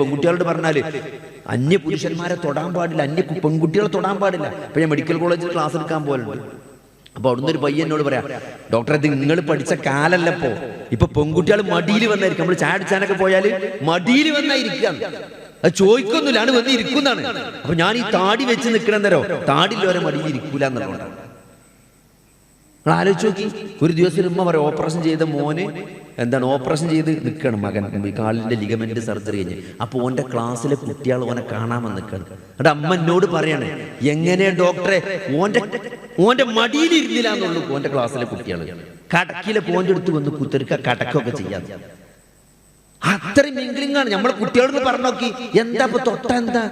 പെൺകുട്ടികളോട് പറഞ്ഞാൽ അന്യ പുരുഷന്മാരെ തൊടാൻ പാടില്ല അന്യ പെൺകുട്ടികളെ തൊടാൻ പാടില്ല. അപ്പൊ ഞാൻ മെഡിക്കൽ കോളേജിൽ ക്ലാസ് എടുക്കാൻ പോലുണ്ട് അപ്പൊ അവിടുന്ന് ഒരു പയ്യനോട് പറയാം ഡോക്ടറെ നിങ്ങൾ പഠിച്ച കാലല്ല കാലല്ലപ്പോ. ഇപ്പൊ പെൺകുട്ടികൾ മടിയിൽ വന്നായിരിക്കും. നമ്മൾ ചാടിച്ചാനൊക്കെ പോയാൽ മടിയിൽ വന്നായിരിക്കാം അത് ചോദിക്കൊന്നുമില്ല ആണ് വന്ന് ഇരിക്കുന്നതാണ് അപ്പൊ ഞാൻ ഈ താടി വെച്ച് നിൽക്കണെന്നരോ ഓരോ മടിയിൽ ഇരിക്കൂല എന്നുള്ളതാണ്. നിങ്ങൾ ആലോചിച്ച് നോക്കി. ഒരു ദിവസം ഉമ്മ പറയും ഓപ്പറേഷൻ ചെയ്ത മോന് എന്താണ്? ഓപ്പറേഷൻ ചെയ്ത് നിൽക്കണം മകൻ. കാലിന്റെ ലിഗമെന്റ് സർജറി കഴിഞ്ഞ്. അപ്പോൾ ഓന്റെ ക്ലാസ്സിലെ കുട്ടികൾ ഓനെ കാണാമെന്ന് നിൽക്കണം എന്നിട്ട് അമ്മ എന്നോട് പറയണേ എങ്ങനെ ഡോക്ടറെ മടിയിൽ ഇരുന്നില്ല എന്നുള്ളൂ ഓന്റെ ക്ലാസ്സിലെ കുട്ടികൾ കടക്കിലെ പോന്റെ അടുത്ത് വന്ന് കുത്തിരിക്ക കടക്കൊക്കെ ചെയ്യാം അത്രയും മിംഗ്ലിംഗ് ആണ്. നമ്മളെ കുട്ടികളോട് പറഞ്ഞു നോക്കി. എന്താ ഇപ്പൊ തൊട്ട എന്താ?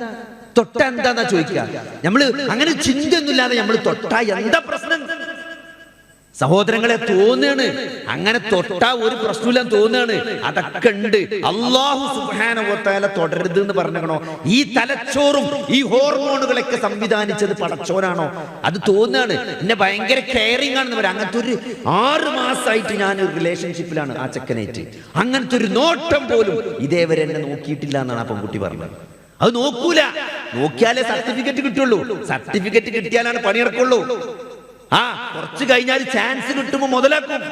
തൊട്ട എന്താന്നാ ചോദിക്കുക നമ്മൾ അങ്ങനെ ചിന്തയൊന്നുമില്ലാതെ നമ്മൾ തൊട്ട എന്താ പ്രശ്നം? സഹോദരങ്ങളെ തോന്നുകയാണ് അങ്ങനെ തൊട്ടാ ഒരു പ്രശ്നമില്ല തോന്നുകയാണ് അതൊക്കെ ഉണ്ട്. അള്ളാഹു സുബാനവത്താല തുടരുത് എന്ന് പറഞ്ഞോ ഈ തലച്ചോറും ഈ ഹോർമോണുകളൊക്കെ സംവിധാനിച്ചത് പടച്ചോനാണോ? അത് തോന്നുകയാണ് എന്നെ ഭയങ്കര കെയറിംഗ് ആണെന്ന് പറയാം. അങ്ങനത്തെ ഒരു ആറ് മാസമായിട്ട് ഞാൻ ഒരു റിലേഷൻഷിപ്പിലാണ് ആ ചെക്കനേറ്റ്. അങ്ങനത്തെ ഒരു നോട്ടം പോലും ഇതേവരെ എന്നെ നോക്കിയിട്ടില്ല എന്നാണ് ആ പെൺകുട്ടി പറഞ്ഞത്. അത് നോക്കൂല. നോക്കിയാലേ സർട്ടിഫിക്കറ്റ് കിട്ടുള്ളൂ. സർട്ടിഫിക്കറ്റ് കിട്ടിയാലാണ് പണിയെടുക്കുള്ളൂ. ആ കുറച്ച് കഴിഞ്ഞാൽ ചാൻസ് കിട്ടുമ്പോ മുതലാക്കും.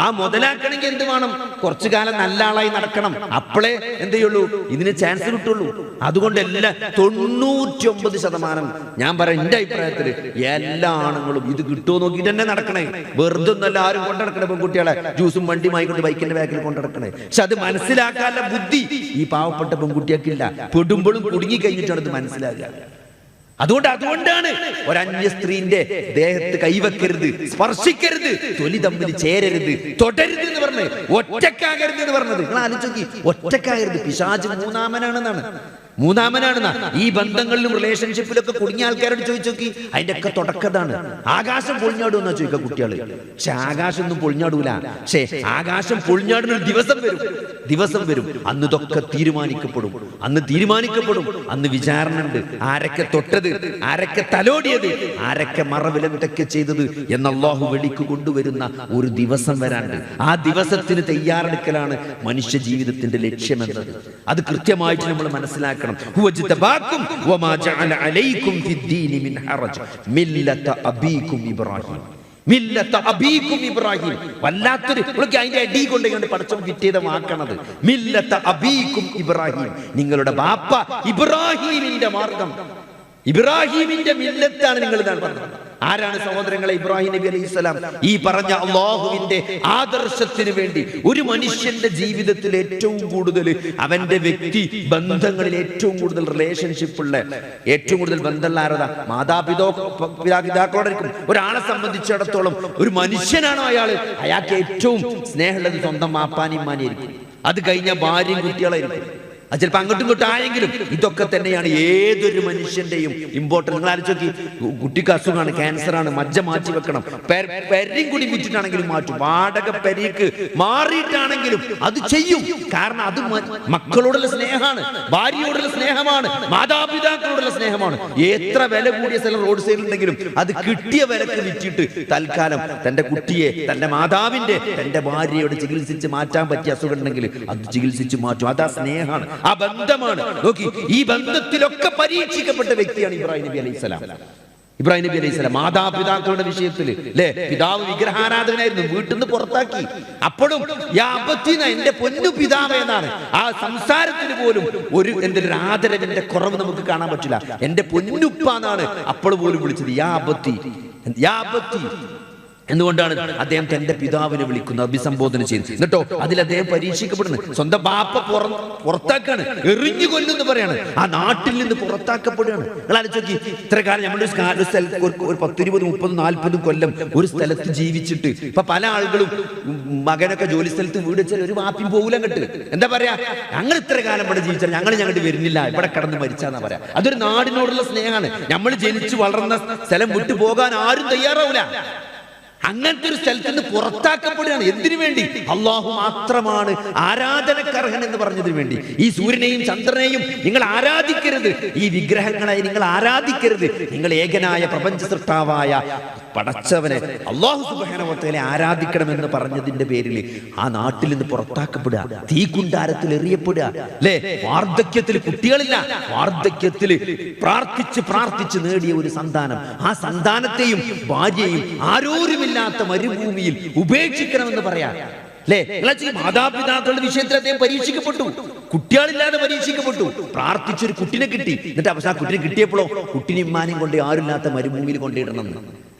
ആ മുതലാക്കണമെങ്കിൽ എന്ത് വേണം? കുറച്ചു കാലം നല്ല ആളായി നടക്കണം. അപ്പോഴേ എന്ത് ചെയ്യുള്ളൂ? ഇതിന് ചാൻസ് കിട്ടുള്ളൂ. അതുകൊണ്ട് എല്ലാ തൊണ്ണൂറ്റി ഒമ്പത് ശതമാനം ഞാൻ പറയാം എന്റെ അഭിപ്രായത്തിൽ എല്ലാ ആണുങ്ങളും ഇത് കിട്ടുമോ നോക്കിയിട്ട് തന്നെ നടക്കണേ. വെറുതെ ഒന്നല്ല ആരും കൊണ്ടടക്കണേ പെൺകുട്ടികളെ. ജ്യൂസും വണ്ടിയുമായി കൊണ്ട് ബൈക്കിന്റെ ബാക്കിൽ കൊണ്ടടക്കണേ പക്ഷെ അത് മനസ്സിലാക്കാനുള്ള ബുദ്ധി ഈ പാവപ്പെട്ട പെൺകുട്ടിയൊക്കെ ഇല്ല പെടുമ്പോഴും കുടുങ്ങി കഴിഞ്ഞിട്ടാണ് ഇത് മനസ്സിലാക്കുക. അതുകൊണ്ട് അതുകൊണ്ടാണ് ഒരന്യ സ്ത്രീന്റെ ദേഹത്ത് കൈവെക്കരുത് സ്പർശിക്കരുത് തൊലി തമ്മിൽ ചേരരുത് തൊടരുത് എന്ന് പറഞ്ഞത് ഒറ്റക്കാകരുത് എന്ന് പറഞ്ഞത്. നിങ്ങൾ ആലോചിക്കി ഒറ്റക്കാകരുത് പിശാജ് മൂന്നാമനാണെന്നാണ്. മൂന്നാമനാണെന്നാ. ഈ ബന്ധങ്ങളിലും റിലേഷൻഷിപ്പിലൊക്കെ കുടുങ്ങിയ ആൾക്കാരോട് ചോദിച്ചു നോക്കി അതിന്റെ ഒക്കെ തുടക്കതാണ്. ആകാശം പൊളിഞ്ഞാടുമെന്നാ ചോദിക്കുക കുട്ടികൾ. പക്ഷെ ആകാശം ഒന്നും പൊളിഞ്ഞാടൂല. പക്ഷേ ആകാശം പൊളിഞ്ഞാടുന്ന ഒരു ദിവസം വരും. ദിവസം വരും. അന്ന് ഇതൊക്കെ തീരുമാനിക്കപ്പെടും. അന്ന് തീരുമാനിക്കപ്പെടും. അന്ന് വിചാരണ ഉണ്ട് ആരൊക്കെ തൊട്ടത്? ആരൊക്കെ തലോടിയത്? ആരൊക്കെ മറവിലെന്തൊക്കെ ചെയ്തത്? എന്ന അള്ളാഹു വെളിക്ക് കൊണ്ടുവരുന്ന ഒരു ദിവസം വരാണ്ട് ആ ദിവസത്തിന് തയ്യാറെടുക്കലാണ് മനുഷ്യ ജീവിതത്തിന്റെ ലക്ഷ്യമെന്നത്. അത് കൃത്യമായിട്ട് നമ്മൾ മനസ്സിലാക്കണം. അബീക്കും ഇബ്രാഹിം. അടി ഇബ്രാഹിം. നിങ്ങളുടെ ബാപ്പ ഇബ്രാഹിമിന്റെ മാർഗം. ഇബ്രാഹിമിന്റെ മില്ലത്താണ് നിങ്ങൾ ഇതാണ് പറഞ്ഞത്. ആരാണ് സഹോദരങ്ങളെ ഇബ്രാഹിം നബി അലൈഹി സ്വലാം? ഈ പറഞ്ഞ അള്ളാഹുവിന്റെ ആദർശത്തിന് വേണ്ടി ഒരു മനുഷ്യന്റെ ജീവിതത്തിൽ ഏറ്റവും കൂടുതൽ അവന്റെ വ്യക്തി ബന്ധങ്ങളിൽ ഏറ്റവും കൂടുതൽ റിലേഷൻഷിപ്പ് ഉള്ള ഏറ്റവും കൂടുതൽ ബന്ധമുള്ള ആരതാ? മാതാപിതാ പിതാക്കളോടായിരിക്കും ഒരാളെ സംബന്ധിച്ചിടത്തോളം ഒരു മനുഷ്യനാണോ അയാൾ അയാൾക്ക് ഏറ്റവും സ്നേഹമുള്ളത് സ്വന്തം മാപ്പാനിയും മാനിയായിരിക്കും അത് കഴിഞ്ഞ ഭാര്യയും കുട്ടികളായിരിക്കും. അത് ചിലപ്പോൾ അങ്ങോട്ടും ഇങ്ങോട്ടും ആയെങ്കിലും ഇതൊക്കെ തന്നെയാണ് ഏതൊരു മനുഷ്യന്റെയും ഇമ്പോർട്ടന്റ് നിങ്ങൾ ആലോചിച്ച് നോക്കി. കുട്ടിക്ക് അസുഖമാണ് ക്യാൻസർ ആണ് മജ്ജ മാറ്റി വെക്കണം. പെരയും കൂടി വിറ്റിട്ടാണെങ്കിലും മാറ്റും. വാടക പെരയ്ക്ക് മാറിയിട്ടാണെങ്കിലും അത് ചെയ്യും. കാരണം അത് മക്കളോടുള്ള സ്നേഹമാണ് ഭാര്യയോടുള്ള സ്നേഹമാണ് മാതാപിതാക്കളോടുള്ള സ്നേഹമാണ്. എത്ര വില കൂടിയ സ്ഥലം റോഡ് സൈഡിൽ ഉണ്ടെങ്കിലും അത് കിട്ടിയ വിലക്ക് വിറ്റിട്ട് തൽക്കാലം തന്റെ കുട്ടിയെ തന്റെ മാതാവിന്റെ തന്റെ ഭാര്യയോട് ചികിത്സിച്ച് മാറ്റാൻ പറ്റിയ അസുഖം ഉണ്ടെങ്കിൽ അത് ചികിത്സിച്ച് മാറ്റും. അതാ സ്നേഹമാണ്. ആ ബന്ധമാണ്. നോക്കി ഈ ബന്ധത്തിലൊക്കെ പരീക്ഷിക്കപ്പെട്ട വ്യക്തിയാണ് ഇബ്രാഹിം നബി അലൈഹി സ്വലാം. ഇബ്രാഹിം നബി അലൈഹി സ്വലാം മാതാപിതാക്കളുടെ വിഷയത്തിൽ അല്ലേ പിതാവ് വിഗ്രഹാരാധകനായിരുന്നു വീട്ടിൽ നിന്ന് പുറത്താക്കി. അപ്പോഴും യാ അബത്തീന എന്റെ പൊന്നു പിതാവ് എന്നാണ്. ആ സംസാരത്തിന് പോലും ഒരു എന്തൊരു ആദരവിന്റെ കുറവ് നമുക്ക് കാണാൻ പറ്റില്ല. എന്റെ പൊന്നുപ്പ എന്നാണ് അപ്പോൾ പോലും വിളിച്ചത്. യാ അബത്തി യാ അബത്തി എന്തുകൊണ്ടാണ് അദ്ദേഹം തന്റെ പിതാവിനെ വിളിക്കുന്നത്? അഭിസംബോധന ചെയ്യുന്നത്. എന്നിട്ടോ അതിൽ അദ്ദേഹം പരീക്ഷിക്കപ്പെടുന്നു. സ്വന്തം ബാപ്പ പുറം പുറത്താക്കാണ്. എറിഞ്ഞു കൊല്ലുന്നു പറയാണ്. ആ നാട്ടിൽ നിന്ന് പുറത്താക്കപ്പെടുകയാണ്. നിങ്ങൾ ആലോചിച്ച് നോക്കി. ഇത്ര കാലം നമ്മുടെ ഒരു സ്ഥലത്ത് ഒരു- പത്തിരുപത് മുപ്പത് നാൽപ്പതും കൊല്ലം ഒരു സ്ഥലത്ത് ജീവിച്ചിട്ട് ഇപ്പൊ പല ആളുകളും മകനൊക്കെ ജോലി സ്ഥലത്ത് വീട് വെച്ചാൽ ഒരു വാപ്പിയും പോകൂല കെട്ട് എന്താ പറയാ? ഞങ്ങൾ ഇത്ര കാലം ഇവിടെ ജീവിച്ചാൽ ഞങ്ങൾ ഞങ്ങളുടെ വരുന്നില്ല. ഇവിടെ കടന്ന് മരിച്ചാന്നാ പറയാ. അതൊരു നാടിനോടുള്ള സ്നേഹമാണ്. നമ്മൾ ജനിച്ചു വളർന്ന സ്ഥലം വിട്ടു പോകാൻ ആരും തയ്യാറാവില്ല അങ്ങനത്തെ ഒരു സ്ഥലത്ത് നിന്ന് പുറത്താക്കപ്പെടുകയാണ്. എന്തിനു വേണ്ടി? അള്ളാഹു മാത്രമാണ് ആരാധനക്കർഹൻ എന്ന് പറഞ്ഞതിന് വേണ്ടി. ഈ സൂര്യനെയും ചന്ദ്രനെയും നിങ്ങൾ ആരാധിക്കരുത്. ഈ വിഗ്രഹങ്ങളെ നിങ്ങൾ ആരാധിക്കരുത്. നിങ്ങൾ ഏകനായ പ്രപഞ്ച സൃഷ്ടാവായ പടച്ചവനെ അള്ളാഹു സുബാനവത്തലെ ആരാധിക്കണമെന്ന് പറഞ്ഞതിന്റെ പേരിൽ ആ നാട്ടിൽ നിന്ന് പുറത്താക്കപ്പെടുക. തീകുണ്ടാരത്തിൽ എറിയപ്പെടുക. അല്ലേ വാർദ്ധക്യത്തിൽ കുട്ടികളില്ല. വാർദ്ധക്യത്തിൽ പ്രാർത്ഥിച്ച് പ്രാർത്ഥിച്ച് നേടിയ ഒരു സന്താനം. ആ സന്താനത്തെയും ഭാര്യയെയും ആരോരുമില്ലാത്ത മരുഭൂമിയിൽ ഉപേക്ഷിക്കണമെന്ന് പറയാം. മാതാപിതാക്കളുടെ വിഷയത്തിൽ അദ്ദേഹം പരീക്ഷിക്കപ്പെട്ടു. കുട്ടികളില്ലാതെ പരീക്ഷിക്കപ്പെട്ടു. പ്രാർത്ഥിച്ചൊരു കുട്ടിനെ കിട്ടി. എന്നിട്ട് അവസാനം കുട്ടിനെ കിട്ടിയപ്പോഴോ കുട്ടിനെ ഇമ്മാനും കൊണ്ട് ആരുമില്ലാത്ത മരുഭൂമിയിൽ കൊണ്ടിടണം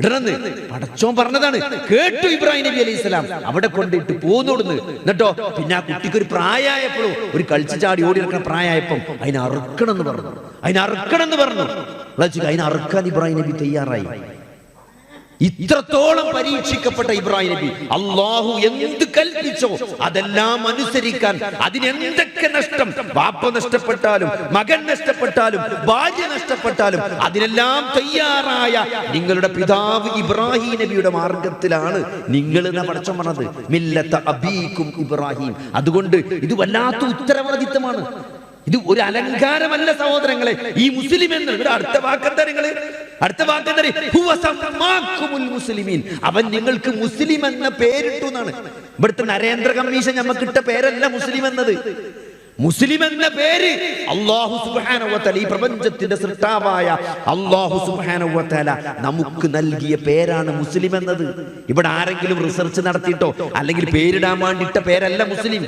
ഇടണമെന്ന്. പടച്ചോൻ പറഞ്ഞതാണ്. കേട്ടു ഇബ്രാഹിം നബി അലൈഹി സ്വലാം. അവിടെ കൊണ്ടിട്ട് പോന്നോടുന്ന് എന്നിട്ടോ പിന്നെ ആ കുട്ടിക്ക് ഒരു പ്രായമായപ്പോഴോ ഒരു കളിച്ചു ചാടി ഓടി ഇറക്കുന്ന പ്രായമായപ്പം അതിനെ അറുക്കണം എന്ന് പറഞ്ഞു. അതിനെ അറുക്കണം എന്ന് പറഞ്ഞു അതിനെ അറുക്കാൻ ഇബ്രാഹിം നബി തയ്യാറായി. ഇത്രത്തോളം പരീക്ഷിക്കപ്പെട്ട ഇബ്രാഹിം നബി അള്ളാഹു എന്ത് കൽപ്പിച്ചോ അതെല്ലാം അനുസരിക്കാൻ അതിനെന്തൊക്കെ നഷ്ടം? വാപ്പ നഷ്ടപ്പെട്ടാലും മകൻ നഷ്ടപ്പെട്ടാലും ഭാര്യ നഷ്ടപ്പെട്ടാലും അതിനെല്ലാം തയ്യാറായ നിങ്ങളുടെ പിതാവ് ഇബ്രാഹിം നബിയുടെ മാർഗത്തിലാണ് നിങ്ങൾ പഠിച്ചം പറഞ്ഞത്? മില്ലത്ത അബീക്കും ഇബ്രാഹിം. അതുകൊണ്ട് ഇത് വല്ലാത്ത ഉത്തരവാദിത്തമാണ്. ഇത് ഒരു അലങ്കാരമല്ല സഹോദരങ്ങളെ ഈ മുസ്ലിം എന്ന് ഇവിടെ അടുത്ത വാക്കെന്താ നിങ്ങൾ? അടുത്ത മുസ്ലിമീൻ. അവൻ നിങ്ങൾക്ക് മുസ്ലിം എന്ന പേരിട്ടു എന്നാണ്. ഇവിടുത്തെ നരേന്ദ്ര കമ്മീഷൻ നമുക്ക് ഇട്ട പേരല്ല മുസ്ലിം എന്നത്. മുസ്ലിം എന്ന പേര് അള്ളാഹു സുബാനവത്തല ഈ പ്രപഞ്ചത്തിന്റെ സൃഷ്ടാവായ അള്ളാഹു സുബാനവത്തല നമുക്ക് നൽകിയ പേരാണ് മുസ്ലിം എന്നത്. ഇവിടെ ആരെങ്കിലും റിസർച്ച് നടത്തിയിട്ടോ അല്ലെങ്കിൽ പേരിടാൻ വേണ്ടിയിട്ട പേരല്ല മുസ്ലിം.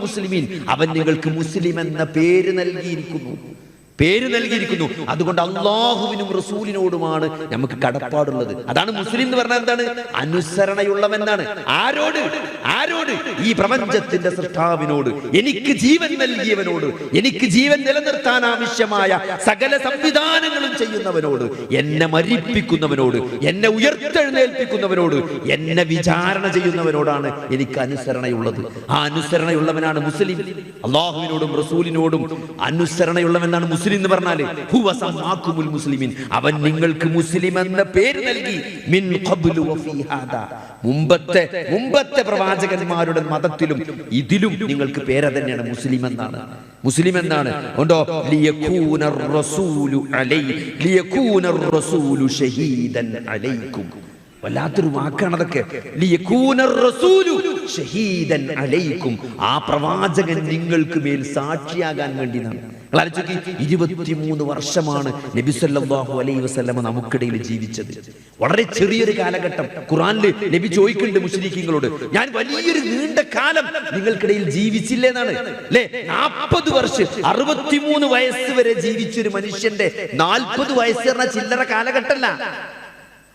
മുസ്ലിമീൻ. അവൻ നിങ്ങൾക്ക് മുസ്ലിം എന്ന പേര് നൽകിയിരിക്കുന്നു. പേര് നൽകിയിരിക്കുന്നു. അതുകൊണ്ട് അള്ളാഹുവിനും റസൂലിനോടുമാണ് നമുക്ക് കടപ്പാടുള്ളത്. അതാണ് മുസ്ലിം എന്ന് പറഞ്ഞാൽ എന്താണ്? അനുസരണയുള്ളവെന്നാണ് ആരോട്? ആരോട്? ഈ പ്രപഞ്ചത്തിന്റെ സൃഷ്ടാവിനോട്. എനിക്ക് ജീവൻ നൽകിയവനോട്. എനിക്ക് ജീവൻ നിലനിർത്താൻ ആവശ്യമായ സകല സംവിധാനങ്ങളും ചെയ്യുന്നവനോട്. എന്നെ മരിപ്പിക്കുന്നവനോട്. എന്നെ ഉയർത്തെഴുന്നേൽപ്പിക്കുന്നവനോട്. എന്നെ വിചാരണ ചെയ്യുന്നവനോടാണ് എനിക്ക് അനുസരണയുള്ളത്. ആ അനുസരണയുള്ളവനാണ് മുസ്ലിം. അള്ളാഹുവിനോടും റസൂലിനോടും അനുസരണയുള്ളവനാണ് മുസ്ലിം. എന്ന് പറഞ്ഞാൽ ഹുവ മുസ്ലിമീൻ. അവൻ നിങ്ങൾക്ക് മുസ്ലിം എന്ന പേര് നൽകി. മിൻ മുമ്പത്തെ മുമ്പത്തെ പ്രവാചകന്മാരുടെ മതത്തിലും ഇതിലും നിങ്ങൾക്ക് പേര് തന്നെയാണ് മുസ്ലിം എന്നാണ്. മുസ്ലിം എന്നാണ്. ഉണ്ടോ? വല്ലാത്തൊരു വാക്കാണ് അതൊക്കെ. ആ പ്രവാചകൻ നിങ്ങൾക്ക് മേൽ സാക്ഷിയാകാൻ വേണ്ടി ആലോചിക്ക് ഇരുപത്തിമൂന്ന് വർഷമാണ് നബി സല്ലല്ലാഹു അലൈഹി വസല്ലമ നമുക്കിടയിൽ ജീവിച്ചത്. വളരെ ചെറിയൊരു കാലഘട്ടം ഖുറാനിൽ നബി ചോദിക്കുന്നുണ്ട് മുസ്ലിഖിങ്ങളോട് ഞാൻ വലിയൊരു നീണ്ട കാലം നിങ്ങൾക്കിടയിൽ ജീവിച്ചില്ലേ എന്നാണ് അല്ലേ? നാൽപ്പത് വർഷം അറുപത്തിമൂന്ന് വയസ്സ് വരെ ജീവിച്ചൊരു മനുഷ്യന്റെ നാൽപ്പത് വയസ്സ് പറഞ്ഞ ചില്ലറ കാലഘട്ടമല്ല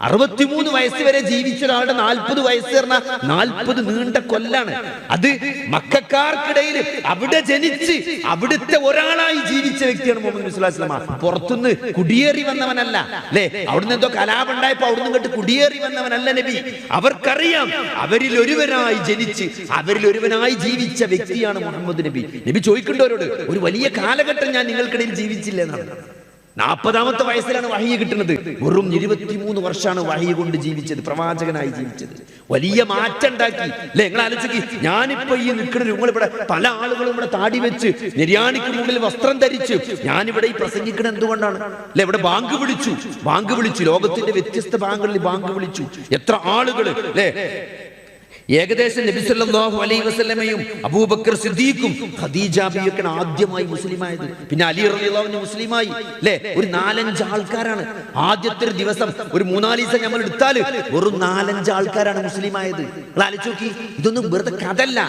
അറുപത്തിമൂന്ന് വയസ്സ് വരെ ജീവിച്ച ഒരാളുടെ നാൽപ്പത് വയസ്സ് പറഞ്ഞാൽ നാൽപ്പത് നീണ്ട കൊല്ലാണ്. അത് മക്കാർക്കിടയിൽ അവിടെ ജനിച്ച് അവിടുത്തെ ഒരാളായി ജീവിച്ച വ്യക്തിയാണ് മുഹമ്മദ് മുസ്ലാസ്ലമ പുറത്തുനിന്ന് കുടിയേറി വന്നവനല്ല. അല്ലേ? അവിടുന്ന് എന്തോ കലാപം ഉണ്ടായപ്പോ അവിടുന്ന് കേട്ട് കുടിയേറി വന്നവനല്ല നബി. അവർക്കറിയാം അവരിൽ ഒരുവനായി ജനിച്ച് അവരിൽ ഒരുവനായി ജീവിച്ച വ്യക്തിയാണ് മുഹമ്മദ് നബി. നബി ചോദിക്കേണ്ടവരോട് ഒരു വലിയ കാലഘട്ടം ഞാൻ നിങ്ങൾക്കിടയിൽ ജീവിച്ചില്ല എന്നാണ്. നാൽപ്പതാമത്തെ വയസ്സിലാണ് വഹിയ കിട്ടുന്നത്. വെറും ഇരുപത്തിമൂന്ന് വർഷമാണ് വഹിയ കൊണ്ട് ജീവിച്ചത് പ്രവാചകനായി ജീവിച്ചത്. വലിയ മാറ്റം ഉണ്ടാക്കി. അല്ലെ നിങ്ങൾ ആലോചിക്ക്. ഞാനിപ്പോ ഈ നിൽക്കുന്ന നിങ്ങൾ ഇവിടെ പല ആളുകളും ഇവിടെ താടി വെച്ച് നിര്യാണിക്ക് മുമ്പിൽ വസ്ത്രം ധരിച്ച് ഞാനിവിടെ ഈ പ്രസംഗിക്കുന്നത് എന്തുകൊണ്ടാണ്? അല്ലെ ഇവിടെ ബാങ്ക് വിളിച്ചു. ബാങ്ക് വിളിച്ചു. ലോകത്തിന്റെ വ്യത്യസ്ത ബാങ്കുകളിൽ ബാങ്ക് വിളിച്ചു. എത്ര ആളുകൾ അല്ലെ? ഏകദേശം നബി സല്ലല്ലാഹു അലൈഹി വസല്ലമയും അബൂബക്കർ സിദ്ദീഖും ഖദീജ ബിയൊക്കെ ആദ്യമായി മുസ്ലിമായത്. പിന്നെ അലി റളിയല്ലാഹു മുസ്ലിമായി അല്ലേ? ഒരു നാലഞ്ച് ആൾക്കാരാണ്. ആദ്യത്തെ ഒരു ദിവസം ഒരു മൂന്നാൽ ദിവസം നമ്മൾ എടുത്താൽ വെറും നാലഞ്ച് ആൾക്കാരാണ് മുസ്ലിമായത്. നിങ്ങൾ നോക്കി ഇതൊന്നും വെറുതെ കഥല്ല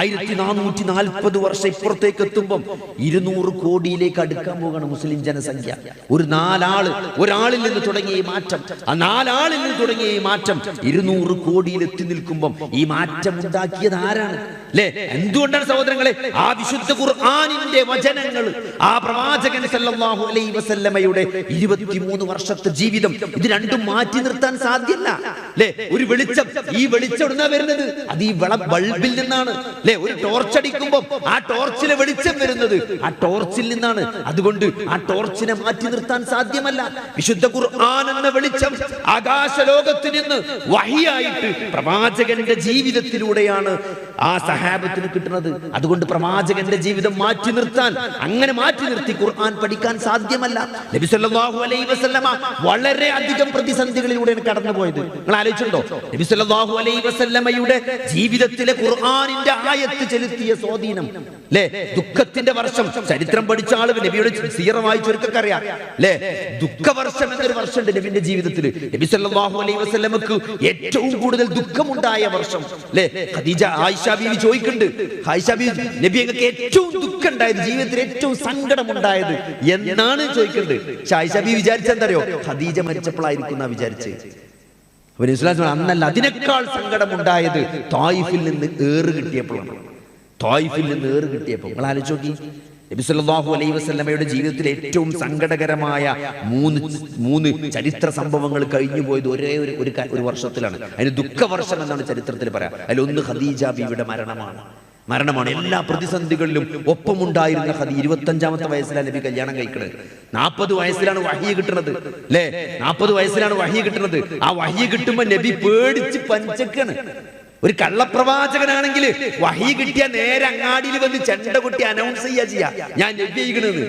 ആയിരത്തി നാനൂറ്റി നാൽപ്പത് വർഷം ഇപ്പുറത്തേക്ക് എത്തുമ്പം ഇരുന്നൂറ് കോടിയിലേക്ക് അടുക്കാൻ പോകണം മുസ്ലിം ജനസംഖ്യ. ഒരു നാലാൾ ഒരാളിൽ നിന്ന് തുടങ്ങിയ ഈ മാറ്റം. ആ നാലാളിൽ നിന്ന് തുടങ്ങിയ ഈ മാറ്റം ഇരുന്നൂറ് കോടിയിൽ എത്തി നിൽക്കുമ്പം ഈ മാറ്റം ഉണ്ടാക്കിയത് ആരാണ് അല്ലേ എന്തുകൊണ്ടാണ് സഹോദരങ്ങളെ? ആ വിശുദ്ധ ഖുർആനിന്റെ വചനങ്ങൾ ആ പ്രവാചകൻ സല്ലല്ലാഹു അലൈഹി വസല്ലമയുടെ ഇരുപത്തിമൂന്ന് വർഷത്തെ ജീവിതം ഇത് രണ്ടും മാറ്റി നിർത്താൻ സാധ്യല്ല. അല്ലേ ഒരു വെളിച്ചം ഈ വെളിച്ചം എവിടുന്നാ വരുന്നത്? അത് ഈ വള ബൾബിൽ നിന്നാണ്. അല്ലേ ഒരു ടോർച്ച് അടിക്കുമ്പോൾ ആ ടോർച്ചിലെ വെളിച്ചം വരുന്നത്. ആ ടോർച്ചിൽ നിന്നാണ്. അതുകൊണ്ട് ആ ടോർച്ചിനെ മാറ്റി നിർത്താൻ സാധ്യമല്ല. വിശുദ്ധ ഖുർആൻ എന്ന വെളിച്ചം ആകാശ ലോകത്ത് നിന്ന് വഹിയായിട്ട് പ്രവാചകന്റെ ജീവിതത്തിലൂടെയാണ് ആ സഹാബത്തിന് കിട്ടുന്നത്. അതുകൊണ്ട് പ്രവാചകന്റെ ജീവിതം മാറ്റി നിർത്താൻ അങ്ങനെ മാറ്റി നിർത്തി ഖുർആൻ പഠിക്കാൻ സാധ്യമല്ല. നബി സല്ലല്ലാഹു അലൈഹി വസല്ലമ വളരെ അധികം പ്രതിസന്ധികളിലൂടെയാണ് കടന്നുപോയത്. നിങ്ങൾ ആലോചിച്ചിട്ടുണ്ടോ? നബി സല്ലല്ലാഹു അലൈഹി വസല്ലമയുടെ ജീവിതത്തിലെ ഖുർആനിന്റെ ആയത്ത് ചെലുത്തിയ സ്വാധീനം അല്ലേ ദുഃഖത്തിന്റെ വർഷം. ചരിത്രം പഠിച്ച ആളുകൾ നബിയുടെ സീറ വായിച്ചവർക്കൊക്കെ അറിയാം അല്ലേ ദുഃഖവർഷം എന്നൊരു വർഷമുണ്ട് നബിന്റെ ജീവിതത്തിൽ നബി സല്ലല്ലാഹു അലൈഹി വസല്ലമക്ക് ഏറ്റവും കൂടുതൽ ദുഃഖമുണ്ടായ വർഷം. അല്ലേ ഖദീജ ആയിഷ ബീവി ചോദിക്കുന്നുണ്ട്. ആയിഷ ബീവി നബി ഞങ്ങൾക്ക് ഏറ്റവും ദുഃഖം ഉണ്ടായത് ജീവിതത്തിൽ ഏറ്റവും സങ്കടം ഉണ്ടായത് എന്നാണ് ചോദിക്കുന്നുണ്ട്. പക്ഷെ ആയിഷ ബീവി വിചാരിച്ചെന്തറിയോ ഖദീജ മരിച്ചപ്പോഴായിരിക്കും എന്നാ വിചാരിച്ച് അന്നല്ല അതിനേക്കാൾ സങ്കടമുണ്ടായത് തായിഫിൽ നിന്ന് ഏറ് കിട്ടിയപ്പോഴാണ്. തായിഫിൽ നിന്ന് ഏറ് കിട്ടിയപ്പോൾ. നിങ്ങൾ ആലോചിച്ച് നബി സല്ലല്ലാഹു അലൈഹി വസല്ലമയുടെ ജീവിതത്തിൽ ഏറ്റവും സങ്കടകരമായ മൂന്ന് മൂന്ന് ചരിത്ര സംഭവങ്ങൾ കഴിഞ്ഞു പോയത് ഒരേ ഒരു ഒരു വർഷത്തിലാണ്. അതിന് ദുഃഖവർഷം എന്നാണ് ചരിത്രത്തിൽ പറയാം. അതിലൊന്ന് ഖദീജ ബീവിയുടെ മരണമാണ്. മരണമാണ്. എല്ലാ പ്രതിസന്ധികളിലും ഒപ്പമുണ്ടായിരുന്ന ഖദി ഇരുപത്തഞ്ചാമത്തെ വയസ്സിലാണ് നബി കല്യാണം കഴിക്കുന്നത്. നാൽപ്പത് വയസ്സിലാണ് വഹിയ കിട്ടുന്നത്. അല്ലേ നാൽപ്പത് വയസ്സിലാണ് വഹിയ കിട്ടുന്നത്. ആ വഹിയ കിട്ടുമ്പോ നബി പേടിച്ച് പഞ്ചക്കാണ്. ഒരു കള്ളപ്രവാചകനാണെങ്കിൽ വഹി കിട്ടിയ നേരെ അങ്ങാടിയിൽ വന്ന് ചെണ്ട കുട്ടി അനൗൺസ് ചെയ്യാ ചെയ്യാ. ഞാൻ നബിയിക്കണത്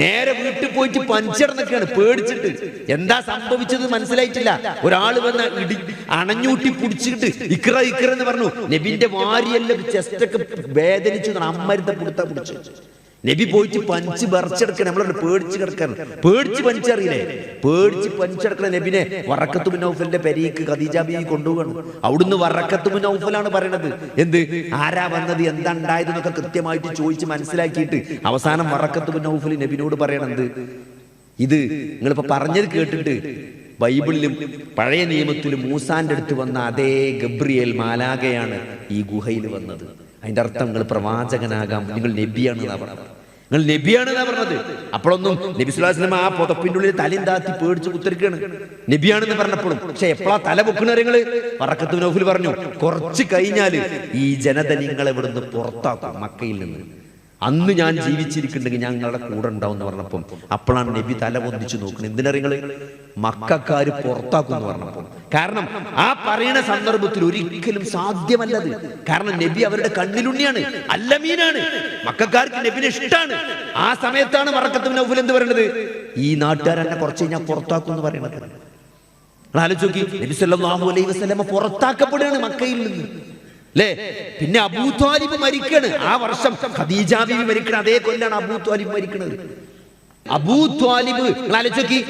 നേരെ വീട്ടിൽ പോയിട്ട് പഞ്ചടന്നൊക്കെയാണ് പേടിച്ചിട്ട്. എന്താ സംഭവിച്ചത് മനസ്സിലായിട്ടില്ല. ഒരാൾ വന്ന് ഇടി അണഞ്ഞൂട്ടി പിടിച്ചിട്ട് ഇക്ര ഇക്ര എന്ന് പറഞ്ഞു നബിന്റെ വാരിയെല്ലാം ചെസ്റ്റൊക്കെ വേദനിച്ചു അമ്മരുത്ത പുടുത്ത പിടിച്ചു നബി പോയിട്ട് പഞ്ച് പറിച്ചെടുക്കണം. നമ്മളവിടെ പേടിച്ച് കിടക്കണം. പേടിച്ച് പഞ്ചറിയില്ലേ പേടിച്ച് പഞ്ചെടുക്കണ നബിനെ. വറക്കത്തുബിൻ നൗഫലിന്റെ പെരീക്ക് ഖദീജ കൊണ്ടുപോകണം അവിടുന്ന് വറക്കത്തുബിൻ നൗഫലാണ് പറയണത്. എന്ത്? ആരാ വന്നത്? എന്താ ഉണ്ടായത് എന്നൊക്കെ കൃത്യമായിട്ട് ചോദിച്ച് മനസ്സിലാക്കിയിട്ട് അവസാനം വറക്കത്തുബിൻ നൗഫൽ നബിനോട് പറയണത് ഇത് നിങ്ങളിപ്പോ പറഞ്ഞത് കേട്ടിട്ട് ബൈബിളിലും പഴയ നിയമത്തിലും മൂസാന്റെ അടുത്ത് വന്ന അതേ ഗബ്രിയേൽ മാലാകയാണ് ഈ ഗുഹയിൽ വന്നത്. അതിന്റെ അർത്ഥം നിങ്ങൾ പ്രവാചകനാകാം. നിങ്ങൾ നബിയാണ് പറഞ്ഞത്. നിങ്ങൾ നബിയാണ് പറഞ്ഞത്. അപ്പോഴൊന്നും നബി സുല്ലാസ്ലം ആ പുതപ്പിന്റെ ഉള്ളിൽ തലയും താത്തി പേടിച്ച് കുത്തിരിക്കാണ് നബിയാണെന്ന് പറഞ്ഞപ്പോഴും. പക്ഷെ എപ്പോഴാ തല പൊക്കുന്ന നിങ്ങൾ പറക്കത്ത് നൗഫിൽ പറഞ്ഞു കുറച്ച് കഴിഞ്ഞാൽ ഈ ജനത നിങ്ങളെ ഇവിടുന്ന് പുറത്താക്കും മക്കയിൽ നിന്ന്. അന്ന് ഞാൻ ജീവിച്ചിരിക്കുന്നുണ്ടെങ്കിൽ ഞങ്ങളുടെ കൂടെ ഉണ്ടാവും എന്ന് പറഞ്ഞപ്പം അപ്പോഴാണ് നബി തല പൊന്തിച്ചു നോക്കുന്നത്. എന്തിനാ നിങ്ങൾ മക്കാര് പുറത്താക്കും എന്ന് പറഞ്ഞപ്പം. കാരണം ആ പറയുന്ന സന്ദർഭത്തിൽ ഒരിക്കലും സാധ്യമല്ലത്. കാരണം നബി അവരുടെ കണ്ണിലുണ്ണിയാണ് അല്ലമീനാണ്. മക്കാർക്ക് നബിനെ ഇഷ്ടമാണ് ആ സമയത്താണ് മറക്കത്തും നൗഫിൽ എന്ത് പറയുന്നത് ഈ നാട്ടുകാരെന്നെ കുറച്ച് ഞാൻ പുറത്താക്കും എന്ന് പറയുന്നത് നിങ്ങൾ നോക്കി. നബി സല്ലല്ലാഹു അലൈഹി വസല്ലമ പുറത്താക്കപ്പെടുകയാണ് മക്കയിൽ നിന്ന്. അല്ലേ പിന്നെ അബൂത്വാലിബ് മരിക്കണ്. ആ വർഷം ഖദീജ ബീവി മരിക്കണ അതേ കൊല്ലാണ് അബൂത്വാലിബ് മരിക്കണത്. അബൂ ത്വാലിബ് നിങ്ങൾ ആലോചിച്ച് നോക്കി.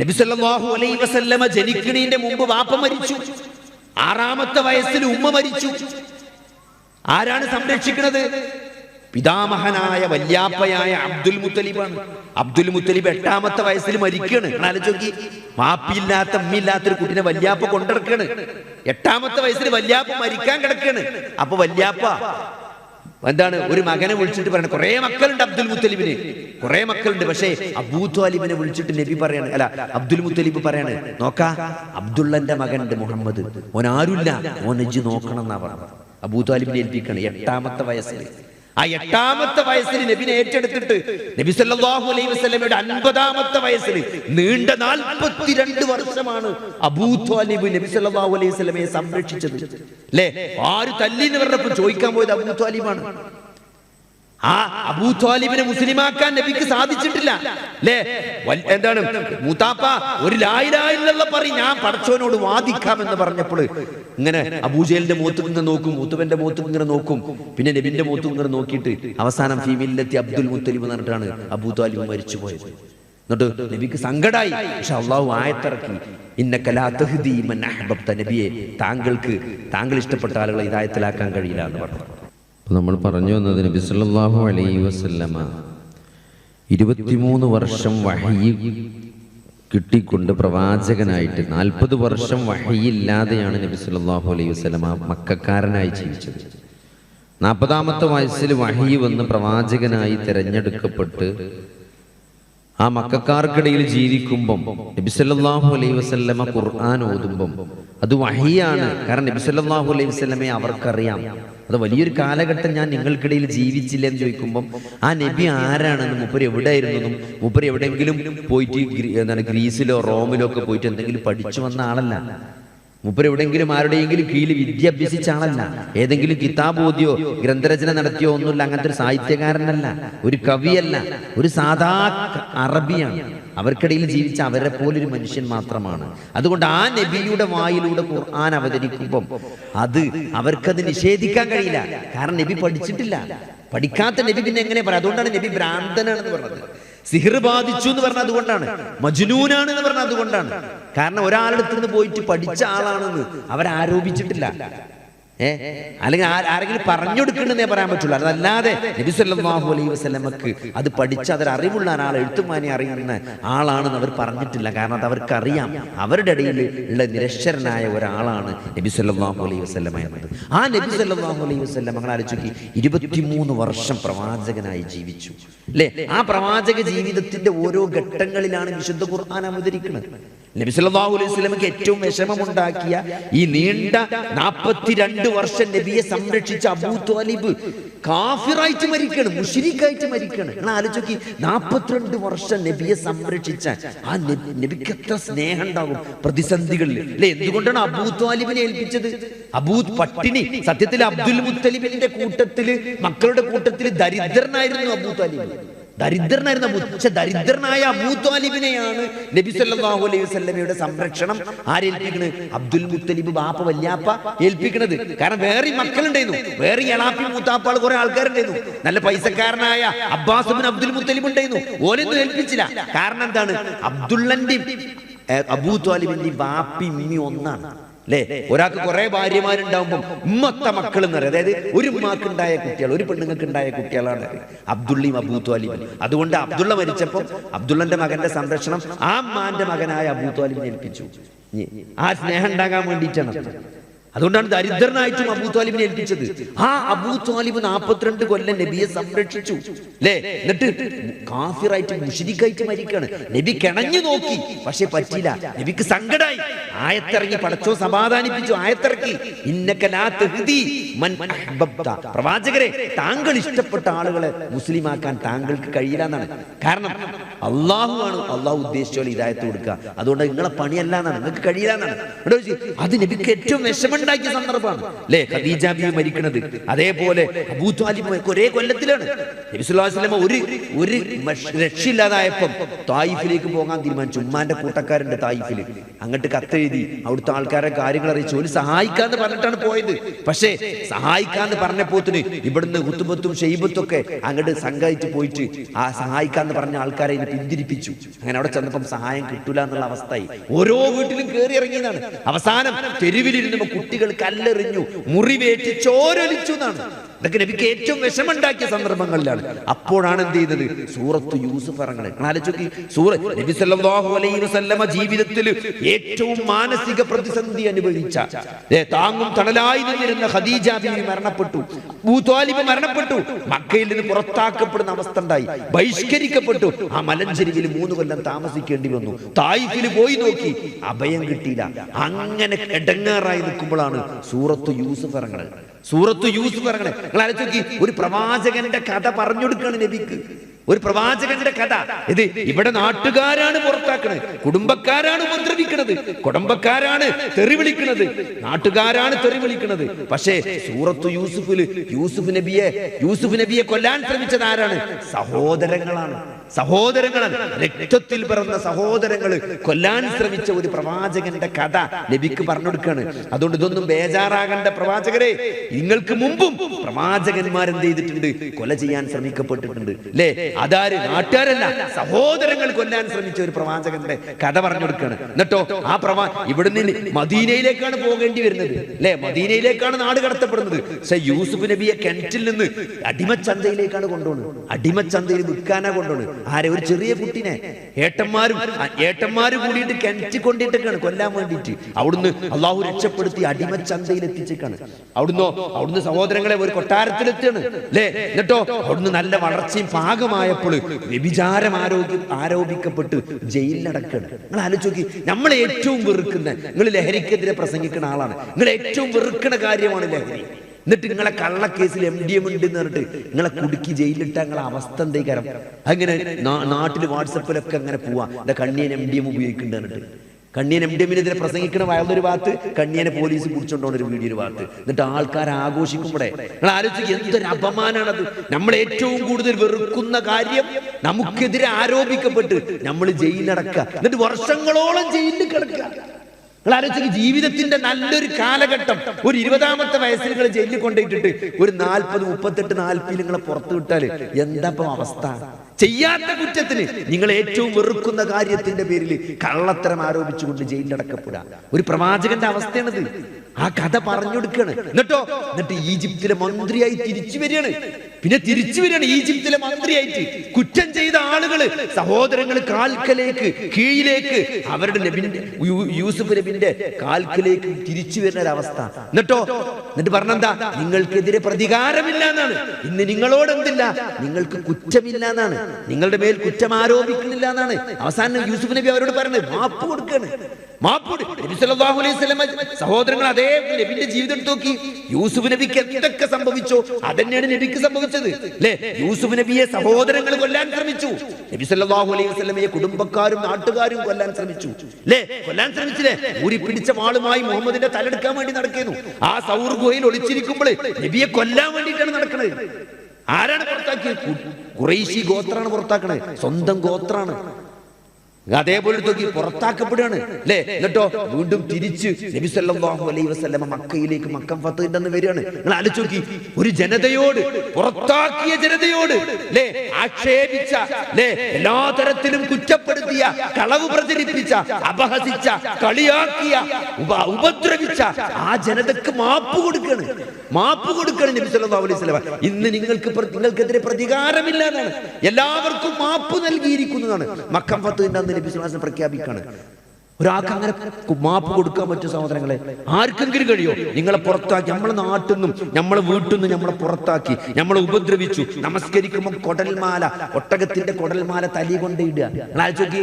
നബി സല്ലല്ലാഹു അലൈഹി വസല്ലമ ജനിക്കണീന്റെ മുമ്പ് വാപ്പ മരിച്ചു. ആറാമത്തെ വയസ്സിൽ ഉമ്മ മരിച്ചു. ആരാണ് സംരക്ഷിക്കുന്നത് പിതാമഹനായ വല്യാപ്പയായ അബ്ദുൽ മുത്തലിബാണ്. അബ്ദുൽ മുത്തലിബ് എട്ടാമത്തെ വയസ്സിൽ മരിക്കുകയാണ്. ആലോചിക്കി മാപ്പിയില്ലാത്ത അമ്മയില്ലാത്ത ഒരു കുട്ടിനെ വല്യാപ്പ കൊണ്ടിടക്കാണ് എട്ടാമത്തെ വയസ്സിൽ വല്യാപ്പ മരിക്കാൻ കിടക്കാണ് അപ്പൊ വല്യാപ്പ എന്താണ്? ഒരു മകനെ വിളിച്ചിട്ട് പറയണം. കുറെ മക്കളുണ്ട് അബ്ദുൽ മുത്തലിബിന്. കുറെ മക്കളുണ്ട്. പക്ഷേ അബൂ ത്വാലിബിനെ വിളിച്ചിട്ട് നബി പറയാണ്. അല്ല അബ്ദുൽ മുത്തലിബ് പറയാണ് നോക്കാ അബ്ദുള്ളന്റെ മകനുണ്ട് മുഹമ്മദ്. ഓൻ ആരുല്ല ഓൻ എജ്ജ് നോക്കണം എന്നാ പറഞ്ഞത്. അബൂ ഏൽപ്പിക്കണം എട്ടാമത്തെ വയസ്സിൽ. ആ എട്ടാമത്തെ വയസ്സിൽ നബിനെ ഏറ്റെടുത്തിട്ട് നബി സല്ലല്ലാഹു അലൈഹി വസല്ലമയുടെ അൻപതാമത്തെ വയസ്സിൽ നീണ്ട നാൽപ്പത്തിരണ്ട് വർഷമാണ് അബൂത്വാലിബ് നബി സല്ലല്ലാഹു അലൈഹി വസല്ലമയെ സംരക്ഷിച്ചത്. അല്ലേ ആര് തല്ലിന്ന് പറഞ്ഞപ്പോ ചോദിക്കാൻ പോയത് അബൂ ത്വാലിബാണ്. ആ അബൂ ത്വാലിബിനെ മുസ്ലിമാക്കാൻ നബിക്ക് സാധിച്ചിട്ടില്ല. അല്ലേ എന്താണ്? മൂത്താപ്പ ഒരു ലായിലായില്ല പറ ഞാൻ പടച്ചോനോട് വാദിക്കാമെന്ന് പറഞ്ഞപ്പോൾ ഇങ്ങനെ അബൂജലിന്റെ മൂത്ത് ഇങ്ങനെ നോക്കും മൂത്തുവന്റെ മൂത്ത് ഇങ്ങനെ നോക്കും. പിന്നെ നബിന്റെ മൂത്ത് ഇങ്ങനെ നോക്കിയിട്ട് അവസാനം ഫീമിലെത്തി അബ്ദുൽ മുത്തലിബ് എന്ന് പറഞ്ഞിട്ടാണ് അബൂ ത്വാലിബ് മരിച്ചു പോയത് എന്നിട്ട് നബിക്ക് സങ്കടായി. പക്ഷെ അള്ളാഹു ആയത്തിറക്കി. ഇന്നക ലാ തഹ്ദീ മൻ അഹ്ബബ്ത. നബിയെ താങ്കൾക്ക് താങ്കൾ ഇഷ്ടപ്പെട്ട ആളുകളെ ഇതായത്തിലാക്കാൻ കഴിയില്ല എന്ന് പറഞ്ഞു. നമ്മൾ പറഞ്ഞു വന്നത് നബി സല്ലല്ലാഹു അലൈഹി വസല്ലമ ഇരുപത്തിമൂന്ന് വർഷം വഹയി കിട്ടിക്കൊണ്ട് പ്രവാചകനായിട്ട് നാൽപ്പത് വർഷം വഹിയില്ലാതെയാണ് നബി സല്ലല്ലാഹു അലൈഹി വസല്ലമ മക്കാരനായി ജീവിച്ചത്. നാൽപ്പതാമത്തെ വയസ്സിൽ വഹി വന്ന് പ്രവാചകനായി തിരഞ്ഞെടുക്കപ്പെട്ട് ആ മക്കാർക്കിടയിൽ ജീവിക്കുമ്പം നബി സല്ലല്ലാഹു അലൈഹി വസല്ലമ ഖുർആൻ ഓതുമ്പം അത് വഹിയാണ്. കാരണം നബി സല്ലല്ലാഹു അലൈഹി വസല്ലമയെ അവർക്കറിയാം. അത് വലിയൊരു കാലഘട്ടം ഞാൻ നിങ്ങൾക്കിടയിൽ ജീവിച്ചില്ല എന്ന് ചോദിക്കുമ്പം ആ നബി ആരാണെന്നും മുപ്പർ എവിടെയായിരുന്നു മുപ്പർ എവിടെയെങ്കിലും പോയിട്ട് എന്താണ് ഗ്രീസിലോ റോമിലോ ഒക്കെ പോയിട്ട് എന്തെങ്കിലും പഠിച്ചു വന്ന ആളല്ല. മൂപ്പര് എവിടെയെങ്കിലും ആരുടെയെങ്കിലും കീഴിൽ വിദ്യ അഭ്യസിച്ചാണല്ല ഏതെങ്കിലും കിതാബ് ഓതിയോ ഗ്രന്ഥരചന നടത്തിയോ ഒന്നുമില്ല അങ്ങനത്തെ ഒരു സാഹിത്യകാരനല്ല. ഒരു കവിയല്ല. ഒരു സാധാ അറബിയാണ്. അവർക്കിടയിൽ ജീവിച്ച അവരെ പോലൊരു മനുഷ്യൻ മാത്രമാണ്. അതുകൊണ്ട് ആ നബിയുടെ വായിലൂടെ ഖുർആൻ അവതരിക്കുമ്പം അത് അവർക്കത് നിഷേധിക്കാൻ കഴിയില്ല. കാരണം നബി പഠിച്ചിട്ടില്ല. പഠിക്കാത്ത നബി പിന്നെ എങ്ങനെ പറയാം? അതുകൊണ്ടാണ് നബി ഭ്രാന്തനാണെന്ന് പറഞ്ഞത്. സിഹിർ ബാധിച്ചു എന്ന് പറഞ്ഞാൽ അതുകൊണ്ടാണ്. മജ്നൂനാണ് എന്ന് പറഞ്ഞാൽ അതുകൊണ്ടാണ്. കാരണം ഒരാളടുത്ത് നിന്ന് പോയിട്ട് പഠിച്ച ആളാണെന്ന് അവരാരോപിച്ചിട്ടില്ല. ഏ? അല്ലെങ്കിൽ ആരെങ്കിലും പറഞ്ഞു കൊടുക്കണമെന്നേ പറയാൻ പറ്റുള്ളൂ. അതല്ലാതെ നബി സല്ലല്ലാഹു അലൈഹി വസല്ലമക്ക് അത് പഠിച്ച അതൊരു അറിവുള്ള ഒരാൾ എഴുത്തുമാനെ അറിയുന്ന ആളാണെന്ന് അവർ പറഞ്ഞിട്ടില്ല. കാരണം അത് അവർക്കറിയാം. അവരുടെ ഇടയിൽ ഉള്ള നിരക്ഷരനായ ഒരാളാണ് നബി സല്ലല്ലാഹു അലൈഹി വസ്ലമ എന്നത്. ആ നബി സല്ലല്ലാഹു അലൈഹി വസല്ലമ നിങ്ങൾ ആലോചിച്ച് ഇരുപത്തിമൂന്ന് വർഷം പ്രവാചകനായി ജീവിച്ചു. അല്ലേ? ആ പ്രവാചക ജീവിതത്തിന്റെ ഓരോ ഘട്ടങ്ങളിലാണ് വിശുദ്ധ ഖുർആൻ അവതരിക്കുന്നത്. നബി അലൈഹി ഏറ്റവും വിഷമമുണ്ടാക്കിയ ഈ നീണ്ട നാൽപ്പത്തിരണ്ട് വർഷം നബിയെ സംരക്ഷിച്ച അബൂത്വാലിബ് കാഫിറായിട്ട് മരിക്കണം മുഷിരിക്കായിട്ട് മരിക്കണം. നിങ്ങൾ ആലോചിക്കി നാൽപ്പത്തിരണ്ട് വർഷം നബിയെ സംരക്ഷിച്ച ആ നബി- നബിക്ക് എത്ര സ്നേഹം ഉണ്ടാകും പ്രതിസന്ധികളിൽ. അല്ലെ എന്തുകൊണ്ടാണ് അബൂ ത്വാലിബിനെ ഏൽപ്പിച്ചത്? അബൂത് പട്ടിണി സത്യത്തിൽ അബ്ദുൽ മുത്തലിബിന്റെ കൂട്ടത്തിൽ മക്കളുടെ കൂട്ടത്തിൽ ദരിദ്രനായിരുന്നു അബൂ ത്വാലിബ്. ദരിദ്രനായിരുന്ന പക്ഷെ ദരിദ്രനായ അബൂത്വാലിബിനെയാണ് നബി സല്ലാഹു അലൈഹി വസല്ലമയുടെ സംരക്ഷണം ആരേൽപ്പിക്കുന്നത് അബ്ദുൽ മുത്തലിബ് ബാപ്പ വല്യാപ്പ ഏൽപ്പിക്കുന്നത് കാരണം വേറെ മക്കളുണ്ടായിരുന്നു. വേറെ എളാപ്പി മൂത്താപ്പാൾ കുറെ ആൾക്കാരുണ്ടായിരുന്നു. നല്ല പൈസക്കാരനായ അബ്ബാസുബിൻ അബ്ദുൽ മുത്തലിബ് ഉണ്ടായിരുന്നു. ഓലൊന്നും ഏൽപ്പിച്ചില്ല. കാരണം എന്താണ്? അബ്ദുള്ളന്റെയും അബൂത്വാലിബിന്റെ ബാപ്പി ഉമ്മി ഒന്നാണ്. അല്ലേ ഒരാൾക്ക് കുറെ ഭാര്യമാരുണ്ടാവുമ്പോൾ ഉമ്മത്ത മക്കൾ എന്ന് പറയുന്നത് അതായത് ഒരു ഉമ്മാക്കുണ്ടായ കുട്ടികൾ ഒരു പെണ്ണുങ്ങൾക്ക് ഉണ്ടായ കുട്ടികളാണ് അബ്ദുള്ളിയും അബൂ ത്വാലിബും അതുകൊണ്ട് അബ്ദുള്ള മരിച്ചപ്പോൾ അബ്ദുള്ളന്റെ മകന്റെ സംരക്ഷണം ആ മാന്റെ മകനായ അബൂ ത്വാലിബിനെ ഏൽപ്പിച്ചു ആ സ്നേഹം ഉണ്ടാകാൻ വേണ്ടിയിട്ടാണ്. അതുകൊണ്ടാണ് ദരിദ്രനായിട്ടും അബൂ ത്വാലിബിനെ ഏൽപ്പിച്ചത്. ആ അബൂ ത്വാലിബ് നാൽപ്പത്തിരണ്ട് കൊല്ലം നബിയെ സംരക്ഷിച്ചു. അല്ലേ എന്നിട്ട് കാഫിറായിട്ട് മുഷിരിക്കായിട്ട് മരിക്കാണ് നബി കിണഞ്ഞു നോക്കി. പക്ഷെ പറ്റിയില്ല. നബിക്ക് സങ്കടായി. ആയത്തിറങ്ങി പടച്ചോ സമാധാനിപ്പിച്ചു. ആയത്തിറക്കി. പ്രവാചകരെ താങ്കൾ ഇഷ്ടപ്പെട്ട ആളുകളെ മുസ്ലിമാക്കാൻ താങ്കൾക്ക് കഴിയില്ല എന്നാണ്. കാരണം അള്ളാഹു ആണ് അള്ളാഹു ഉദ്ദേശിച്ചോളി ഇതായത്ത് കൊടുക്കുക. അതുകൊണ്ട് നിങ്ങളെ പണിയല്ല എന്നാണ്. നിങ്ങൾക്ക് കഴിയില്ല എന്നാണ്. അത് നബിക്ക് ഏറ്റവും വിഷമുണ്ടാക്കിയ സന്ദർഭമാണ്. അല്ലേ ഖദീജ ബി മരിക്കുന്നത് അതേപോലെ അബൂ താലിബ് ഒരേ കൊല്ലത്തിലാണ്. നബി സല്ലല്ലാഹു അലൈഹി വസല്ലം ഒരു ഒരു രക്ഷയില്ലാതായപ്പം തായിഫിലേക്ക് പോകാൻ തീരുമാനിച്ചു. ഉമ്മാന്റെ കൂട്ടക്കാരുണ്ട് തായിഫിൽ അങ്ങോട്ട് കത്തെഴുതി അവിടുത്തെ ആൾക്കാരെ കാര്യങ്ങൾ അറിയിച്ചു. ഒരു സഹായിക്കാന്ന് പറഞ്ഞിട്ടാണ് പോയത്. പക്ഷേ സഹായിക്കാന്ന് പറഞ്ഞപ്പോത്തിന് ഇവിടുന്ന് ഖുത്ബത്തും ഷെയ്ബത്തും ഒക്കെ അങ്ങോട്ട് സംഘടിച്ച് പോയിട്ട് ആ സഹായിക്കാന്ന് പറഞ്ഞ ആൾക്കാരെ പിന്തിരിപ്പിച്ചു. അങ്ങനെ അവിടെ ചെന്നപ്പം സഹായം കിട്ടൂല എന്നുള്ള അവസ്ഥയായി. ഓരോ വീട്ടിലും കയറി ഇറങ്ങിയതാണ്. അവസാനം തെരുവിലിരുന്നപ്പോ കുട്ടികൾ കല്ലെറിഞ്ഞു മുറിവേറ്റ് ചോരൊലിച്ചു എന്നാണ്. ഇതൊക്കെ നബിക്ക് ഏറ്റവും വിഷമുണ്ടാക്കിയ സന്ദർഭങ്ങളിലാണ്. അപ്പോഴാണ് എന്ത് ചെയ്തത്? സൂറത്ത് യൂസുഫ് ഇറങ്ങണത് നബി സല്ലല്ലാഹു അലൈഹി വസല്ലമ ജീവിതത്തിൽ ഏറ്റവും മാനസിക പ്രതിസന്ധി അനുഭവിച്ച താങ്ങും തണലായി നിന്നിരുന്ന ഖദീജ മരണപ്പെട്ടു. ഭൂത്വാലിബ് ത്വാലിബ് മരണപ്പെട്ടു. മക്കയിൽ നിന്ന് പുറത്താക്കപ്പെടുന്ന അവസ്ഥ ഉണ്ടായി. ബഹിഷ്കരിക്കപ്പെട്ടു. ആ മലഞ്ചെരിവിൽ മൂന്ന് കൊല്ലം താമസിക്കേണ്ടി വന്നു. തായിഫിൽ പോയി നോക്കി. അഭയം കിട്ടിയില്ല. അങ്ങനെ എടങ്ങാറായി നിൽക്കുമ്പോഴാണ് സൂറത്ത് യൂസുഫ് ഇറങ്ങണത്. സൂറത്ത് യൂസുഫ് ഇറങ്ങണേ നിങ്ങൾ ആലോചിച്ച് നോക്കി ഒരു പ്രവാചകന്റെ കഥ പറഞ്ഞു കൊടുക്കാണ് നബിക്ക്. ഒരു പ്രവാചകന്റെ കഥ. ഇത് ഇവിടെ നാട്ടുകാരാണ് പുറത്താക്കണത്. കുടുംബക്കാരാണ് ഉപദ്രവിക്കുന്നത് കുടുംബക്കാരാണ് തെറി വിളിക്കുന്നത് നാട്ടുകാരാണ് തെറി വിളിക്കുന്നത് പക്ഷേ സൂറത്ത് യൂസുഫിൽ യൂസുഫ് നബിയെ യൂസുഫ് നബിയെ കൊല്ലാൻ ശ്രമിച്ചത് ആരാണ്? സഹോദരങ്ങളാണ്. സഹോദരങ്ങളാണ്. രക്തത്തിൽ പിറന്ന സഹോദരങ്ങൾ. കൊല്ലാൻ ശ്രമിച്ച ഒരു പ്രവാചകന്റെ കഥ നബിക്ക് പറഞ്ഞു കൊടുക്കാണ് അതുകൊണ്ട് ഇതൊന്നും ബേജാറാകേണ്ട പ്രവാചകരെ. നിങ്ങൾക്ക് മുമ്പും പ്രവാചകന്മാർ എന്ത് ചെയ്തിട്ടുണ്ട്? കൊല ചെയ്യാൻ ശ്രമിക്കപ്പെട്ടിട്ടുണ്ട്. അല്ലേ അതാര്? നാട്ടുകാരല്ല. സഹോദരങ്ങൾ കൊല്ലാൻ ശ്രമിച്ച ഒരു പ്രവാചകന്റെ കഥ പറഞ്ഞു കൊടുക്കാണ് എന്നിട്ടോ ആ പ്രവാ ഇവിടുന്ന് മദീനയിലേക്കാണ് പോകേണ്ടി വരുന്നത്. അല്ലേ മദീനയിലേക്കാണ് നാട് കടത്തപ്പെടുന്നത്. പക്ഷെ യൂസുഫ് നബിയെ കിണറ്റിൽ നിന്ന് അടിമച്ചന്തയിലേക്കാണ് കൊണ്ടുപോകുന്നത് അടിമച്ചന്തയിൽ വിൽക്കാനാ കൊണ്ടുപോകുന്നത് ആരെ ഒരു ചെറിയ കുട്ടിനെ. ഏട്ടന്മാരും ഏട്ടന്മാര് കൂടിയിട്ട് കിണറ്റി കൊണ്ടിട്ടേക്കാണ് കൊല്ലാൻ വേണ്ടിയിട്ട്. അവിടുന്ന് അള്ളാഹു രക്ഷപ്പെടുത്തി അടിമ ചന്തയിൽ എത്തിച്ചേക്കാണ് അവിടുന്ന് അവിടുന്ന് സഹോദരങ്ങളെ ഒരു കൊട്ടാരത്തിലെത്തിയാണ്. അല്ലേ എന്നിട്ടോ അവിടുന്ന് നല്ല വളർച്ചയും പാകമായപ്പോൾ വ്യഭിചാരം ആരോഗ്യം ആരോപിക്കപ്പെട്ട് ജയിലിലടക്കാണ്. നിങ്ങൾ ആലോചിച്ച് നോക്കി നമ്മൾ ഏറ്റവും വെറുക്കുന്ന നിങ്ങൾ ലഹരിക്കെതിരെ പ്രസംഗിക്കുന്ന ആളാണ്. നിങ്ങൾ ഏറ്റവും വെറുക്കുന്ന കാര്യമാണ് ലഹരി. എന്നിട്ട് നിങ്ങളെ കള്ളക്കേസിൽ എം ഡി എം ഉണ്ട് പറഞ്ഞിട്ട് നിങ്ങളെ കുടുക്കി ജയിലിലിട്ട നിങ്ങളെ അവസ്ഥ എന്തേക്കാരം? അങ്ങനെ നാട്ടിൽ വാട്സപ്പിലൊക്കെ അങ്ങനെ പോവാ. എന്റെ കണ്ണിയൻ എം ഡി എം ഉപയോഗിക്കുന്നുണ്ട് കണ്ണിയൻ എം ഡി എമ്മിനെതിരെ പ്രസംഗിക്കണ വയലൊരു ഭാഗത്ത് കണ്ണിയനെ പോലീസ് പിടിച്ചോണ്ടോണ്ട് ഒരു വീഡിയോ ഒരു ഭാഗത്ത്. എന്നിട്ട് ആൾക്കാർ ആഘോഷിക്കുമ്പോഴേ നിങ്ങൾ ആലോചിക്കുക എന്തൊരു അപമാനാണത്. നമ്മൾ ഏറ്റവും കൂടുതൽ വെറുക്കുന്ന കാര്യം നമുക്കെതിരെ ആരോപിക്കപ്പെട്ട് നമ്മൾ ജയിലിലടക്കുക എന്നിട്ട് വർഷങ്ങളോളം ജയിലിൽ കിടക്കുക. നിങ്ങൾ ജീവിതത്തിന്റെ നല്ലൊരു കാലഘട്ടം. ഒരു ഇരുപതാമത്തെ വയസ്സിൽ നിങ്ങൾ ജയിലിൽ കൊണ്ടുപോയിട്ടിട്ട് ഒരു നാൽപ്പത് മുപ്പത്തെട്ട് നാൽപ്പതിൽ നിങ്ങളെ പുറത്തു വിട്ടാൽ എന്താ അവസ്ഥ? ചെയ്യാത്ത കുറ്റത്തിന് നിങ്ങൾ ഏറ്റവും വെറുക്കുന്ന കാര്യത്തിന്റെ പേരിൽ കള്ളത്തരം ആരോപിച്ചുകൊണ്ട് ജയിലിലടക്കപ്പെടാ ഒരു പ്രവാചകന്റെ അവസ്ഥയാണിത്. ആ കഥ പറഞ്ഞു കൊടുക്കുകയാണ് എന്നിട്ടോ? എന്നിട്ട് ഈജിപ്തിലെ മന്ത്രിയായി തിരിച്ചു വരികയാണ്. പിന്നെ തിരിച്ചു വരികയാണ് ഈജിപ്തിലെ മന്ത്രിയായിട്ട്. കുറ്റം ചെയ്ത ആളുകൾ സഹോദരങ്ങൾ കാൽക്കലേക്ക് കീഴിലേക്ക് അവരുടെ നബിന്റെ യൂസുഫ് നബിന്റെ കാൽക്കലേക്ക് തിരിച്ചു വരുന്ന ഒരവസ്ഥ. എന്നിട്ടോ? എന്നിട്ട് പറഞ്ഞെന്താ? നിങ്ങൾക്കെതിരെ പ്രതികാരമില്ല എന്നാണ്. ഇന്ന് നിങ്ങളോട് എന്തില്ല? നിങ്ങൾക്ക് കുറ്റമില്ല എന്നാണ്. നിങ്ങളുടെ മേൽ കുറ്റം ആരോപിക്കുന്നില്ല എന്നാണ്. അവസാനം യൂസുഫ് നബി അവരോട് പറഞ്ഞത് മാപ്പ് കൊടുക്കാണ്. സഹോദരങ്ങൾ അതേ നബിന്റെ ജീവിതം നോക്കി. യൂസുഫ് നബിക്ക് എന്തൊക്കെ സംഭവിച്ചോ? അതന്നെയാണ് നബിക്ക് സംഭവിച്ചത്. അല്ലേ യൂസുഫ് നബിയെ സഹോദരങ്ങൾ കൊല്ലാൻ ശ്രമിച്ചു. നബി സല്ലല്ലാഹു അലൈഹി വസല്ലമയെ കുടുംബക്കാരും നാട്ടുകാരും കൊല്ലാൻ ശ്രമിച്ചു. അല്ലേ കൊല്ലാൻ ശ്രമിച്ചില്ലേ? ഊരി പിടിച്ച വാളുമായി മുഹമ്മദിന്റെ തലെടുക്കാൻ വേണ്ടി നടക്കുന്നു. ആ സൗർ ഗുഹയിൽ ഒളിച്ചിരിക്കുമ്പോൾ നബിയെ കൊല്ലാൻ വേണ്ടിയിട്ടാണ് നടക്കുന്നത് ആരാണ് പുറത്താക്കിയത്? കുറേശി ഗോത്രാണ് പുറത്താക്കണേ സ്വന്തം ഗോത്രാണ് അതേപോലെ തൊക്കി പുറത്താക്കപ്പെടുകയാണ്. അല്ലേ? എന്നിട്ടോ വീണ്ടും തിരിച്ച് നബി സല്ലല്ലാഹു അലൈഹി മക്കയിലേക്ക് മക്കം ഫത്തിന്റെ അന്ന് വരികയാണ്. നിങ്ങൾ ആലോചിച്ച് നോക്കി ഒരു ജനതയോട് പുറത്താക്കിയ ജനതയോട് അല്ലേ? ആക്ഷേപിച്ച അല്ലേ? എല്ലാ തരത്തിലും കുറ്റപ്പെടുത്തിയ കളവ് പ്രചരിപ്പിച്ച അപഹസിച്ച കളിയാക്കിയ ഉപ- ഉപദ്രവിച്ച ആ ജനതക്ക് മാപ്പ് കൊടുക്കുകയാണ്. മാപ്പ് കൊടുക്കണം നബി അലൈഹി വസല്ലമ. ഇന്ന് നിങ്ങൾക്ക് നിങ്ങൾക്കെതിരെ പ്രതികാരമില്ല എന്നാണ്. എല്ലാവർക്കും മാപ്പ് നൽകിയിരിക്കുന്നതാണ്. മക്കം ഫത്തിന്റെ അന്ന് നബി സുഹാസൻ പ്രഖ്യാപിക്കാണ്. ഒരാൾക്ക് അങ്ങനെ മാപ്പ് കൊടുക്കാൻ പറ്റും സഹോദരങ്ങളെ ആർക്കെങ്കിലും കഴിയോ? നിങ്ങളെ പുറത്താക്കി നമ്മളെ നാട്ടിൽ നിന്നും നമ്മളെ വീട്ടിൽ നിന്നും നമ്മളെ പുറത്താക്കി നമ്മളെ ഉപദ്രവിച്ചു നമസ്കരിക്കുമ്പോൾ കൊടൽമാല ഒട്ടകത്തിന്റെ കൊടൽമാല തലി കൊണ്ടിടുക നിങ്ങൾ ആലോചിച്ച് നോക്കി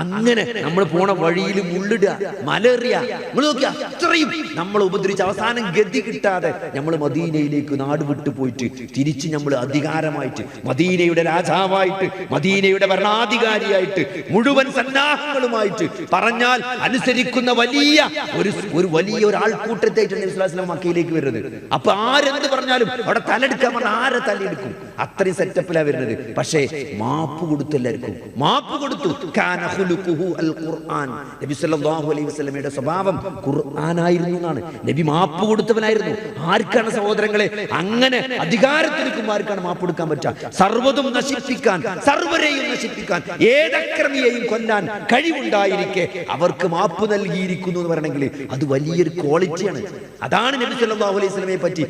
അങ്ങനെ നമ്മൾ പോണ വഴിയിൽ മുള്ളിടുക മലേറിയ. നിങ്ങൾ നോക്കി അത്രയും നമ്മൾ ഉപദ്രവിച്ച് അവസാനം ഗതി കിട്ടാതെ നമ്മൾ മദീനയിലേക്ക് നാട് വിട്ടു പോയിട്ട് തിരിച്ച് നമ്മൾ അധികാരമായിട്ട് മദീനയുടെ രാജാവായിട്ട് മദീനയുടെ ഭരണാധികാരിയായിട്ട് മുഴുവൻ സന്നാഹങ്ങളുമായിട്ട് പറഞ്ഞാൽ അനുസരിക്കുന്ന വലിയ ഒരു ഒരു വലിയ ഒരു വസല്ലം മക്കയിലേക്ക് വരുന്നത്. അപ്പൊ ആരെന്ത് പറഞ്ഞാലും അവിടെ തലെടുക്കാൻ പറഞ്ഞ ആരെ തലയെടുക്കും അത്രയും സെറ്റപ്പിലാണ് വരുന്നത്. പക്ഷേ മാപ്പ് കൊടുത്തു എല്ലാവർക്കും മാപ്പ് കൊടുത്തു. അൽ ഖുർആൻ നബി സല്ലല്ലാഹു അലൈഹി വസല്ലമയുടെ സ്വഭാവം ഖുർആനായിരുന്നു എന്നാണ്. നബി മാപ്പ് കൊടുത്തവനായിരുന്നു. ആർക്കാണ് സഹോദരങ്ങളെ? അങ്ങനെ അധികാരത്തിലിരിക്കുമ്പോൾ ആർക്കാണ് മാപ്പ് കൊടുക്കാൻ പറ്റുക? സർവതും നശിപ്പിക്കാൻ സർവരെയും നശിപ്പിക്കാൻ ഏതക്രമിയെയും കൊല്ലാൻ കഴിവുണ്ടായിരിക്കെ അവർക്ക് മാപ്പ് നൽകിയിരിക്കുന്നു എന്ന് പറയണമെങ്കിൽ അത് വലിയൊരു ക്വാളിറ്റിയാണ്. അതാണ് നബി സല്ലല്ലാഹു അലൈഹി വസല്ലമയെ പറ്റി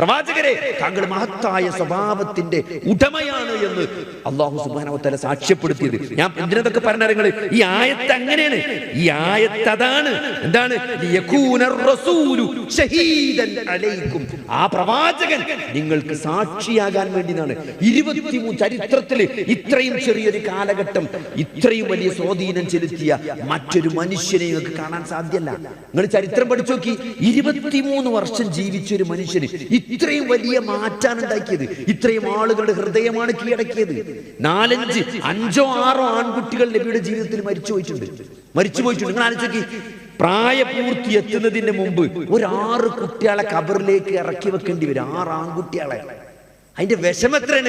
പ്രവാചകരെ താങ്കൾ മഹത്തായ സ്വഭാവത്തിന്റെ ഉടമയാണ് എന്ന് അള്ളാഹു സുബ്ഹാനഹു വ തആല സാക്ഷ്യപ്പെടുത്തിയത്. ഞാൻ എന്തിനതൊക്കെ പറഞ്ഞാൽ ഈ ആയത്ത് അങ്ങനെയാണ്. ഈ ആയത്ത് അതാണ്. എന്താണ്? ആ പ്രവാചകൻ നിങ്ങൾക്ക് സാക്ഷിയാകാൻ വേണ്ടിയാണ് ഇരുപത്തിമൂന്ന് ചരിത്രത്തിൽ ഇത്രയും ചെറിയൊരു കാലഘട്ടം ഇത്രയും വലിയ സ്വാധീനം ചെലുത്തിയ മറ്റൊരു മനുഷ്യനെ നിങ്ങൾക്ക് കാണാൻ സാധ്യല്ല. നിങ്ങൾ ചരിത്രം പഠിച്ചു നോക്കി. ഇരുപത്തിമൂന്ന് വർഷം ജീവിച്ച ഒരു മനുഷ്യന് ഇത്രയും വലിയ മാറ്റാണ് ഉണ്ടാക്കിയത് ഇത്രയും ആളുകളുടെ ഹൃദയമാണ് കീഴടക്കിയത്. നാലഞ്ച് അഞ്ചോ ആറോ ആൺകുട്ടികൾ നബിയുടെ ജീവിതത്തിൽ മരിച്ചു പോയിട്ടുണ്ട്. മരിച്ചു പോയിട്ടുണ്ട്. നിങ്ങൾ ആലോചിച്ച് നോക്കി. പ്രായപൂർത്തി എത്തുന്നതിന് മുമ്പ് ഒരാറ് കുട്ടികളെ കബറിലേക്ക് ഇറക്കി വെക്കേണ്ടി വരും. ആറ് ആൺകുട്ടികളെ. അതിന്റെ വിഷമത്രയാണ്